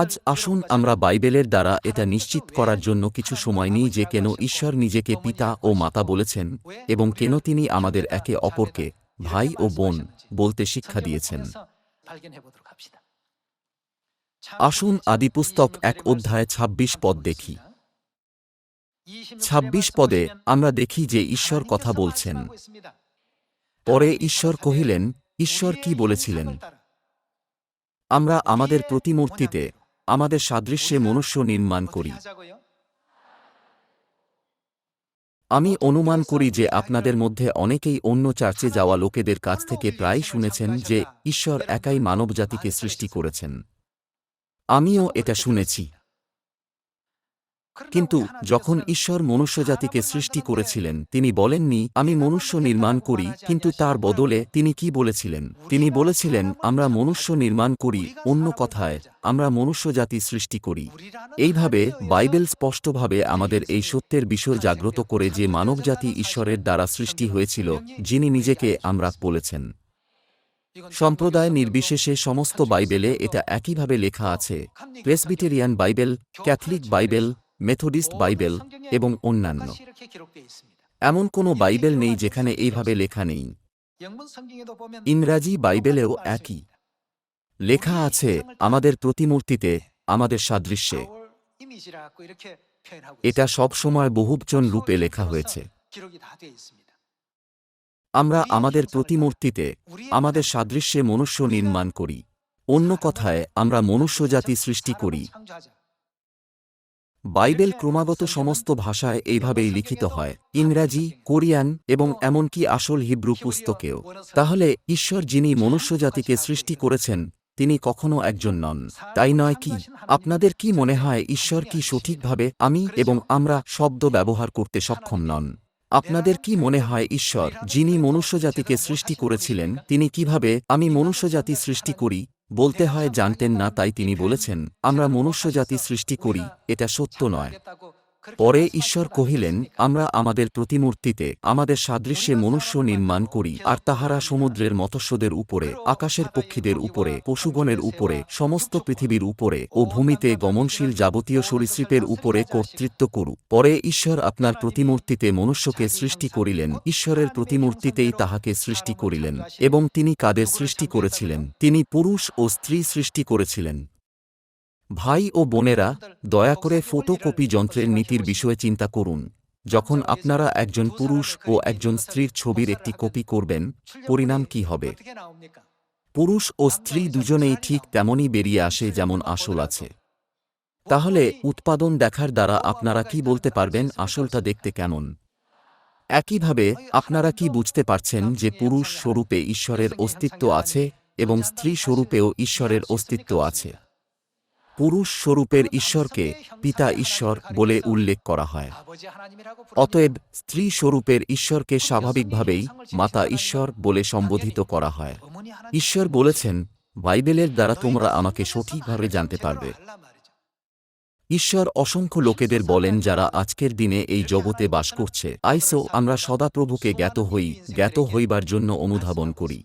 আজ আসুন আমরা বাইবেলের দ্বারা এটা নিশ্চিত করার জন্য কিছু সময় নিই যে কেন ঈশ্বর নিজেকে পিতা ও মাতা বলেছেন এবং কেন তিনি আমাদের একে অপরকে ভাই ও বোন বলতে শিক্ষা দিয়েছেন। আসুন আদিপুস্তক এক অধ্যায় ২৬ পদ দেখি। ২৬ পদে আমরা দেখি যে ঈশ্বর কথা বলছেন। পরে ঈশ্বর কহিলেন, ঈশ্বর কি বলেছিলেন? আমরা আমাদের প্রতিমূর্তিতে আমাদের সাদৃশ্যে মনুষ্য নির্মাণ করি। আমি অনুমান করি যে আপনাদের মধ্যে অনেকেই অন্য চার্চে যাওয়া লোকেদের কাছ থেকে প্রায় শুনেছেন যে ঈশ্বর একাই মানবজাতিকে সৃষ্টি করেছেন। আমিও এটা শুনেছি। কিন্তু যখন ঈশ্বর মনুষ্যজাতিকে সৃষ্টি করেছিলেন, তিনি বলেননি, আমি মনুষ্য নির্মাণ করি, কিন্তু তার বদলে তিনি কি বলেছিলেন? তিনি বলেছিলেন, আমরা মনুষ্য নির্মাণ করি, অন্য কথায়, আমরা মনুষ্যজাতি সৃষ্টি করি। এইভাবে বাইবেল স্পষ্টভাবে আমাদের এই সত্যের বিষয় জাগ্রত করে যে মানবজাতি ঈশ্বরের দ্বারা সৃষ্টি হয়েছিল, যিনি নিজেকে আমরা বলেছেন। সম্প্রদায় নির্বিশেষে সমস্ত বাইবেলে এটা একইভাবে লেখা আছে। Presbyterian Bible, Catholic Bible Methodist Bible এবং অন্যান্য। এমন কোনো বাইবেল নেই যেখানে এইভাবে লেখা নেই। ইংরাজি বাইবেলেও একই। লেখা আছে আমাদের প্রতিমূর্তিতে আমাদের সাদৃশ্যে। এটা সবসময় বহুবচন রূপে লেখা হয়েছে। আমরা আমাদের প্রতিমূর্তিতে আমাদের সাদৃশ্যে মনুষ্য নির্মাণ করি। অন্য কথায় আমরা মনুষ্যজাতি সৃষ্টি করি। বাইবেল ক্রমাগত সমস্ত ভাষায় এইভাবেই লিখিত হয়, ইংরাজি, কোরিয়ান এবং এমনকি আসল হিব্রু পুস্তকেও। তাহলে ঈশ্বর যিনি মনুষ্যজাতিকে সৃষ্টি করেছেন, তিনি কখনো একজন নন। তাই নয় কি, আপনাদের কি মনে হয় ঈশ্বর কি সঠিকভাবে আমি এবং আমরা শব্দ ব্যবহার করতে সক্ষম নন? আপনাদের কি মনে হয় ঈশ্বর যিনি মনুষ্যজাতিকে সৃষ্টি করেছিলেন, তিনি কীভাবে আমি মনুষ্যজাতি সৃষ্টি করি বলতে হয় জানতেন না তাই তিনি বলেছেন আমরা মনুষ্যজাতি সৃষ্টি করি এটা সত্য নয়। পরে ঈশ্বর কহিলেন, আমরা আমাদের প্রতিমূর্তিতে আমাদের সাদৃশ্যে মনুষ্য নির্মাণ করি আর তাহারা সমুদ্রের মৎস্যদের উপরে, আকাশের পক্ষীদের উপরে, পশুগণের উপরে, সমস্ত পৃথিবীর উপরে ও ভূমিতে গমনশীল যাবতীয় সরীসৃপের উপরে কর্তৃত্ব করু পরে ঈশ্বর আপনার প্রতিমূর্তিতে মনুষ্যকে সৃষ্টি করিলেন, ঈশ্বরের প্রতিমূর্তিতেই তাহাকে সৃষ্টি করিলেন এবং তিনি কাদের সৃষ্টি করেছিলেন? তিনি পুরুষ ও স্ত্রী সৃষ্টি করেছিলেন। ভাই ও বোনেরা, দয়া করে ফটোকপি যন্ত্রের নীতির বিষয়ে চিন্তা করুন। যখন আপনারা একজন পুরুষ ও একজন স্ত্রীর ছবির একটি কপি করবেন, পরিণাম কি হবে? পুরুষ ও স্ত্রী দুজনেই ঠিক তেমনই বেরিয়ে আসে যেমন আসল আছে। তাহলে উৎপাদন দেখার দ্বারা আপনারা কি বলতে পারবেন আসলটা দেখতে কেমন? একইভাবে, আপনারা কি বুঝতে পারছেন যে পুরুষ স্বরূপে ঈশ্বরের অস্তিত্ব আছে এবং স্ত্রী স্বরূপেও ঈশ্বরের অস্তিত্ব আছে? পুরুষ স্বরূপের ঈশ্বরকে পিতা ঈশ্বর বলে উল্লেখ করা হয়। অতএব স্ত্রী স্বরূপের ঈশ্বরকে স্বাভাবিকভাবেই মাতা ঈশ্বর বলে সম্বোধিত করা হয়। ঈশ্বর বলেছেন, বাইবেলের দ্বারা তোমরা আমাকে সঠিকভাবে জানতে পারবে। ঈশ্বর অসংখ্য লোকেদের বলেন যারা আজকের দিনে এই জগতে বাস করছে। আইসো, আমরা সদাপ্রভুকে জ্ঞাত হই, জ্ঞাত হইবার জন্য অনুধাবন করি।